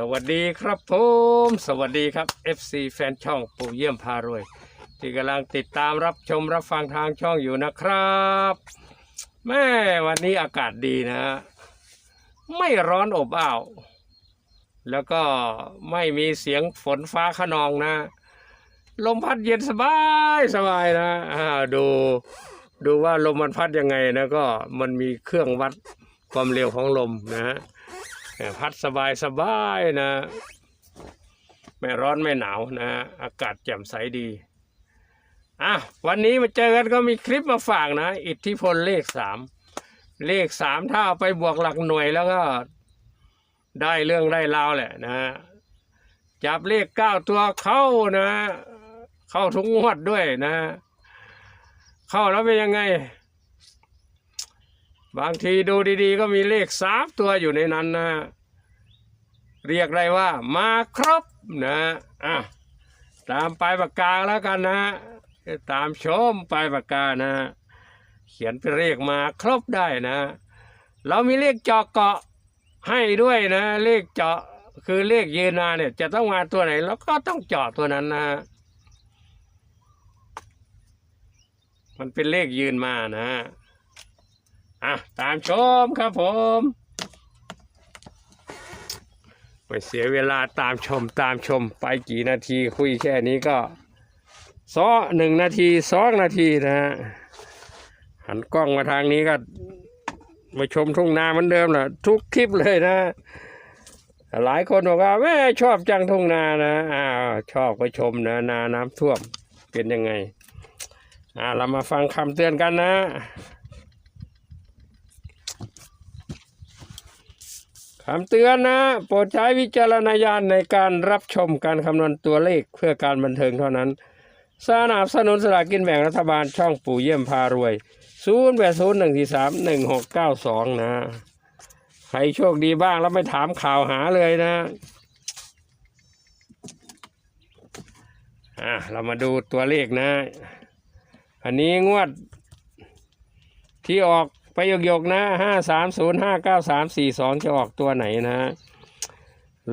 สวัสดีครับผมสวัสดีครับ FC แฟนช่องปู่เยี่ยมพารวย ที่กำลังติดตามรับชมรับฟังทางช่องอยู่นะครับแม่วันนี้อากาศดีนะ ไม่ร้อนอบอ้าว แล้วก็ไม่มีเสียงฝนฟ้าขนองนะ ลมพัดเย็นสบายสบายนะอ่าดูดูว่าลมมันพัดยังไงนะก็มันมีเครื่องวัดความเร็วของลมนะฮะ พัดสบายสบายนะ ไม่ร้อนไม่หนาวนะ อากาศแจ่มใสดีอะวันนี้มาเจอกันก็มีคลิปมาฝากนะ อิทธิพลเลขสามเลขสามถ้าเอาไปบวกหลักหน่วยแล้วก็ได้เรื่องได้ราวแหละนะจับเลขเก้าตัวเข้านะ เข้าทุกงวดด้วยนะ เข้าแล้วเป็นยังไง บางทีดูดีๆ ก็มีเลขสามตัวอยู่ในนั้นนะ เรียกได้ว่า มาครบนะอะตามปลายปากกาแล้วกันนะ ตามชมปลายปากกานะ เขียนเป็นเลขมาครบได้นะ เรามีเลขเจาะเกาะให้ด้วยนะ เลขเจาะคือเลขยืนนาเนี่ย จะต้องมาตัวไหนเราก็ต้องเจาะตัวนั้นนะมันเป็นเลขยืนมานะ อะตามชมครับผมไม่เสียเวลาตามชมตามชมไปกี่นาทีคุยแค่นี้ก็ซ้อหนึ่งนาทีสองนาทีนะฮะหันกล้องมาทางนี้ก็มาชมทุ่งนาเหมือนเดิมนะทุกคลิปเลยนะ หลายคนบอกว่าแม่ชอบจังทุ่งนานะอ้าวชอบก็ชมนะนาน้ำท่วมเป็นยังไงอ่าเรามาฟังคำเตือนกันนะ คำเตือนนะ โปรดใช้วิจารณญาณในการรับชมการคำนวณตัวเลขเพื่อการบันเทิงเท่านั้น สนับสนุนสลากกินแบ่งรัฐบาลช่องปู่เยี่ยมพารวย 0 8 0 1 4 3 1 6 9 2 นะ ใครโชคดีบ้างแล้วไม่ถามข่าวหาเลยนะ อะ เรามาดูตัวเลขนะ อันนี้งวดที่ออก ไปหยกๆนะห้าสามศูนย์ห้าเก้าสามสี่สองจะออกตัวไหนนะ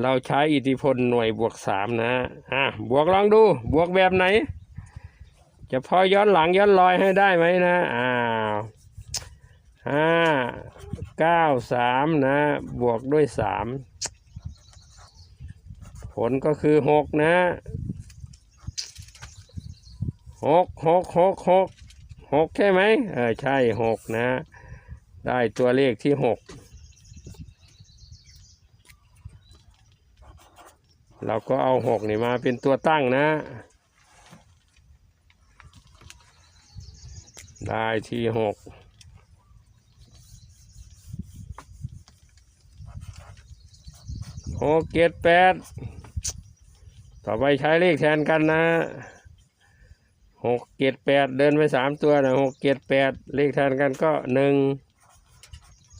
เราใช้อิทธิพลหน่วยบวกสามนะอะบวกลองดูบวกแบบไหน จะพอย้อนหลังย้อนรอยให้ได้ไหมนะอ้าวห้าเก้าสามนะ บวกด้วยสามผลก็คือหกนะหกหกหกหกหกใช่ไหมเออใช่หกนะ ได้ตัวเลขที่หกเราก็เอาหกนี่มาเป็นตัวตั้งนะ ได้ที่หกหกเจ็ดแปดต่อไปใช้เลขแทนกันนะหกเจ็ดแปดเดินไปสามตัวนะหกเจ็ดแปดเลขแทนกันก็หนึ่ง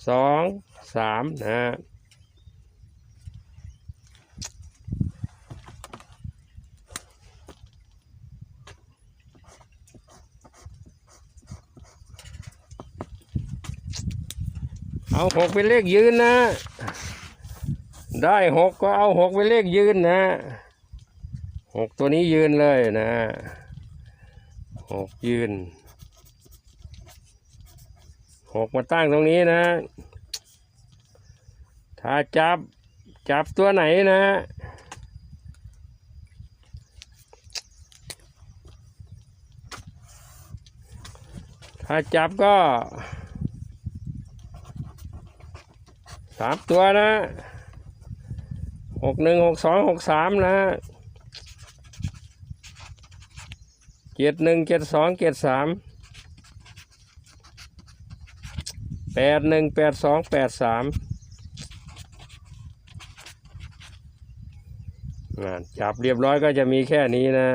สองสามนะเอาหกเป็นเลขยืนนะ ได้หกก็เอาหกเป็นเลขยืนนะหกตัวนี้ยืนเลยนะหกยืน หกมาตั้งตรงนี้นะ ถ้าจับจับตัวไหนนะ ถ้าจับก็สามตัวนะหกหนึ่งหกสองหกสามนะเจ็ดหนึ่งเจ็ดสองเจ็ดสาม แปดหนึ่งแปดสองแปดสามจับเรียบร้อยก็จะมีแค่นี้นะ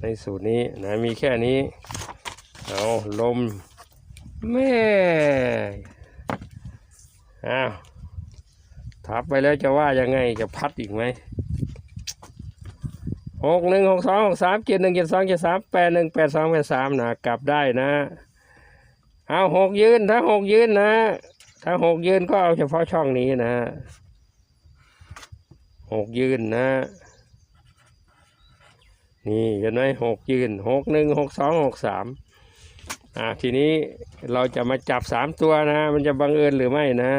ในสูตรนี้นะมีแค่นี้เอาลมแม่อ้าวทับไปแล้วจะว่ายังไงจะพัดอีกไหม หกหนึ่งหกสองหกสามเจ็ดหนึ่งเจ็ดสองเจ็ดสามแปดหนึ่งแปดสองแปดสามนะกลับได้นะเอาหกยืนถ้าหกยืนนะถ้าหกยืนก็เอาเฉพาะช่องนี้นะหกยืนนะ นี่เห็นไหมหกยืนหกหนึ่งหกสองหกสามอ่าทีนี้เราจะมาจับสามตัวนะ มันจะบังเอิญหรือไม่นะ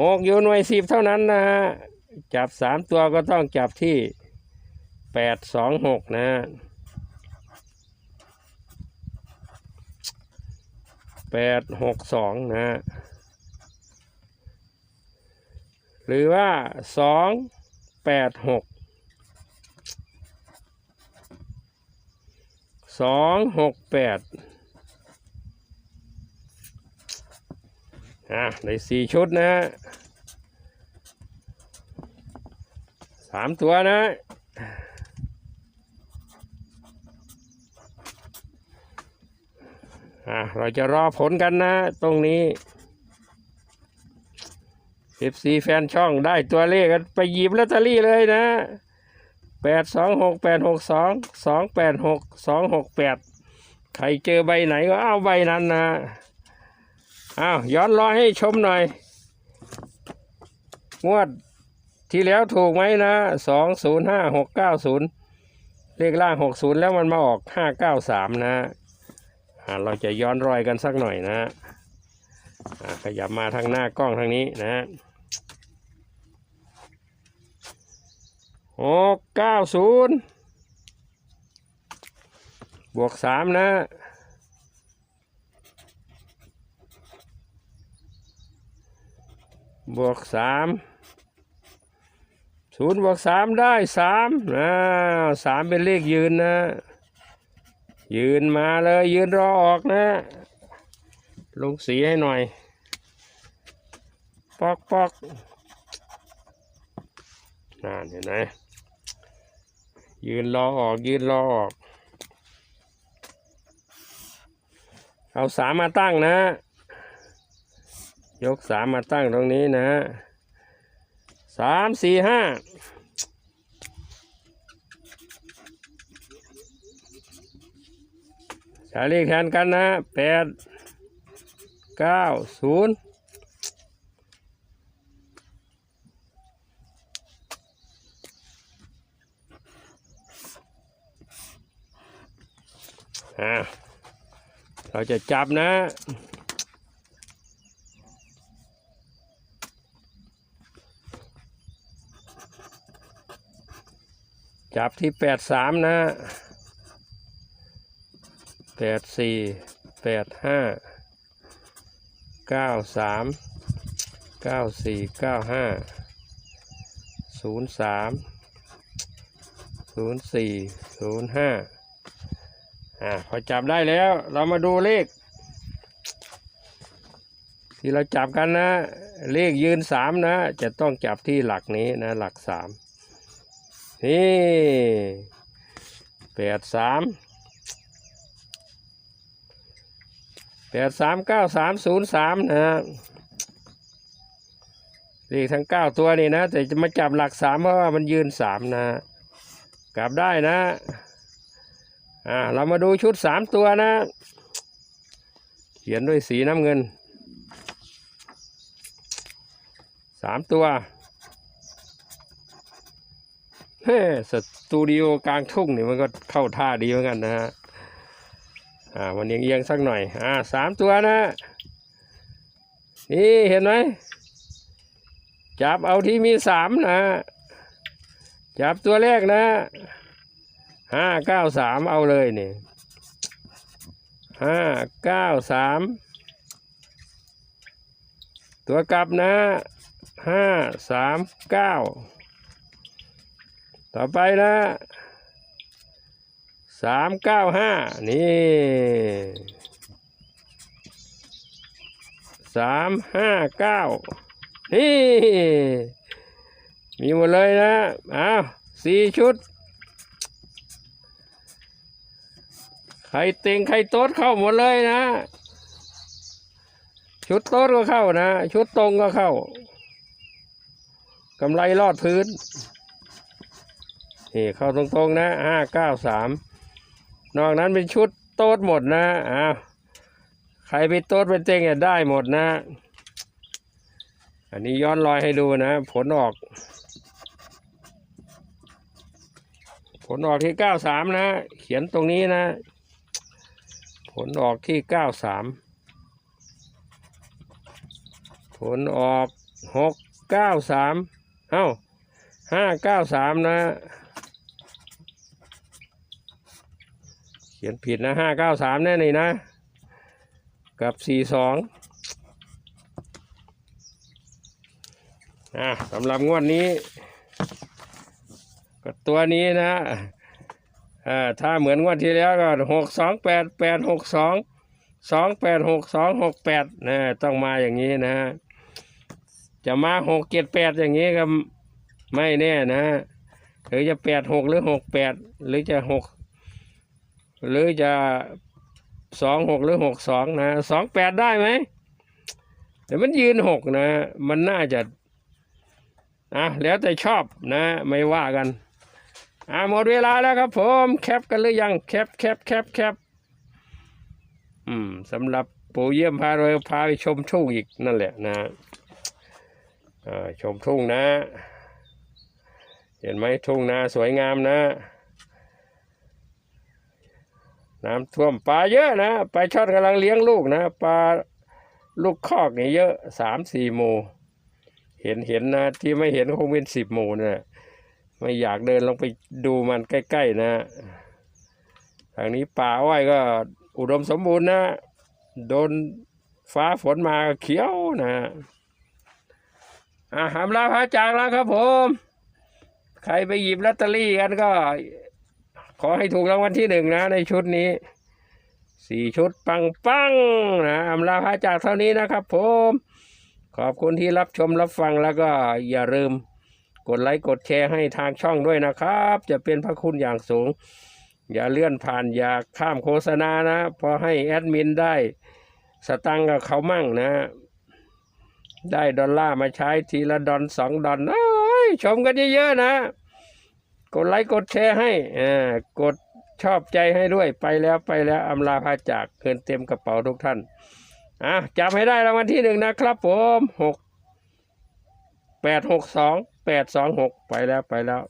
หกอยู่หน่วยสิบเท่านั้นนะจับสามตัวก็ต้องจับที่ แปดสองหกนะแปดหกสองนะหรือว่าสองแปดหกสองหกแปดอะในสี่ชุดนะสามตัวนะ อะเราจะรอผลกันนะ ตรงนี้ FC แฟนช่องได้ตัวเลขกันไปหยิบลอตเตอรี่เลยนะแปดสองหกแปดหกสองสองแปดหกสองหกแปดใครเจอใบไหนก็เอาใบนั้นนะอ้าวย้อนรอยให้ชมหน่อย งวดที่แล้วถูกไหมนะสองศูนย์ห้าหกเก้าศูนย์เลขล่างหกศูนย์แล้วมันมาออกห้าเก้าสามนะ เราจะย้อนรอยกันสักหน่อยนะอ่าขยับมาทางหน้ากล้องทางนี้นะหกเก้าศูนย์บวกสามนะบวกสามศูนย์บวกสามได้สามนะสามเป็นเลขยืนนะ ยืนมาเลย ยืนรอออกนะ ลงสีให้หน่อย ปอกปอกนั่นเห็นไหมยืนรอออก ยืนรอออก เอาสามมาตั้งนะ ยกสามมาตั้งตรงนี้นะสามสี่ห้า ใช้เลขแทนกันนะแปดเก้าศูนย์อ่าเราจะจับนะจับที่แปดสามนะ แปดสี่แปดห้าเก้าสามเก้าสี่เก้าห้าศูนย์สามศูนย์สี่ศูนย์ห้าอ่าพอจับได้แล้ว เรามาดูเลข ที่เราจับกันนะ เลขยืนสามนะ จะต้องจับที่หลักนี้นะ หลักสามนี่แปดสาม แปดสามเก้าสามศูนย์สามนะเลขทั้งเก้าตัวนี่นะ แต่จะมาจับหลักสามเพราะว่ามันยืนสามนะ กลับได้นะ อ่า เรามาดูชุดสามตัวนะ เขียนด้วยสีน้ำเงินสามตัวเฮ้สตูดิโอกลางทุ่งนี่มันก็เข้าท่าดีเหมือนกันนะฮะ อ่ามันเอียงๆสักหน่อย อ่าสามตัวนะ นี่เห็นไหมจับเอาที่มีสามนะ จับตัวแรกนะห้าเก้าสามเอาเลยนี่ห้าเก้าสามตัวกลับนะห้าสามเก้าต่อไปนะ สามเก้าห้านี่สามห้าเก้านี่ มีหมดเลยนะอ้าวสี่ชุด ใครเต็งใครโต๊ดเข้าหมดเลยนะ ชุดโต๊ดก็เข้านะ ชุดตรงก็เข้ากำไรรอดพื้นนี่เข้าตรงๆนะห้าเก้าสาม นอกนั้นเป็นชุดโต๊ดหมดนะอ้าวใครไปโต๊ดเป็นเต็งเนี่ยได้หมดนะ อันนี้ย้อนรอยให้ดูนะ ผลออก ผลออกที่เก้าสามนะ เขียนตรงนี้นะ ผลออกที่เก้าสามผลออกหกเก้าสามเอ้าห้าเก้าสามนะ ขียนผิดนะห้าเก้าสามแน่นี่นะ กับสี่สองอะสำหรับงวดนี้ก็ตัวนี้นะอ่าถ้าเหมือนงวดที่แล้วก็หกสองแปดแปดหกสองสองแปดหกสองหกแปดนะต้องมาอย่างนี้นะ จะมาหกเจ็ดแปดอย่างนี้ก็ไม่แน่นะหรือจะแปดหกหรือหกแปดหรือจะหก หรือจะสองหกหรือหกสองนะสองแปดได้ไหมแต่มันยืนหกนะ มันน่าจะอะแล้วแต่ชอบนะ ไม่ว่ากันอะหมดเวลาแล้วครับผมแคปกันหรือยังแคปแคปแคปแคปอืมสำหรับปู่เยี่ยมพาเราพาไปชมทุ่งอีกนั่นแหละนะอ่าชมทุ่งนะ เห็นไหมทุ่งนาสวยงามนะ น้ำท่วมปลาเยอะนะปลาช่อนกำลังเลี้ยงลูกนะปลาลูกคอกเนี่ยเยอะสามสี่หมู่เห็นเห็นนะที่ไม่เห็นคงเป็นสิบหมู่นะไม่อยากเดินลงไปดูมันใกล้ๆนะทางนี้ป่าอ้อยก็อุดมสมบูรณ์นะ โดนฟ้าฝนมาเขียวนะอะหามลาพระจากแล้วครับผม ใครไปหยิบลอตเตอรี่กันก็ อให้ถูกรางวัลที่หนึ่งนะ ในชุดนี้สี่ชุดปังปังนะอำลาพระจากเท่านี้นะครับผม ขอบคุณที่รับชมรับฟังแล้วก็อย่าลืมกดไลค์กดแชร์ให้ทางช่องด้วยนะครับ จะเป็นพระคุณอย่างสูง อย่าเลื่อนผ่านอย่าข้ามโฆษณานะพอให้แอดมินได้สตังค์กับเขามั่งนะ ได้ดอลลาร์มาใช้ทีละดอนสองดอนอ้ยชมกันเยอะๆนะ กดไลค์กดแชร์ให้อ่ากดชอบใจให้ด้วยไปแล้วไปแล้วอำลาพาจากเงินเต็มกระเป๋าทุกท่านอะจำให้ได้รางวัลที่หนึ่งนะครับผมหกแปดหกสองแปดสองหกไปแล้วไปแล้ว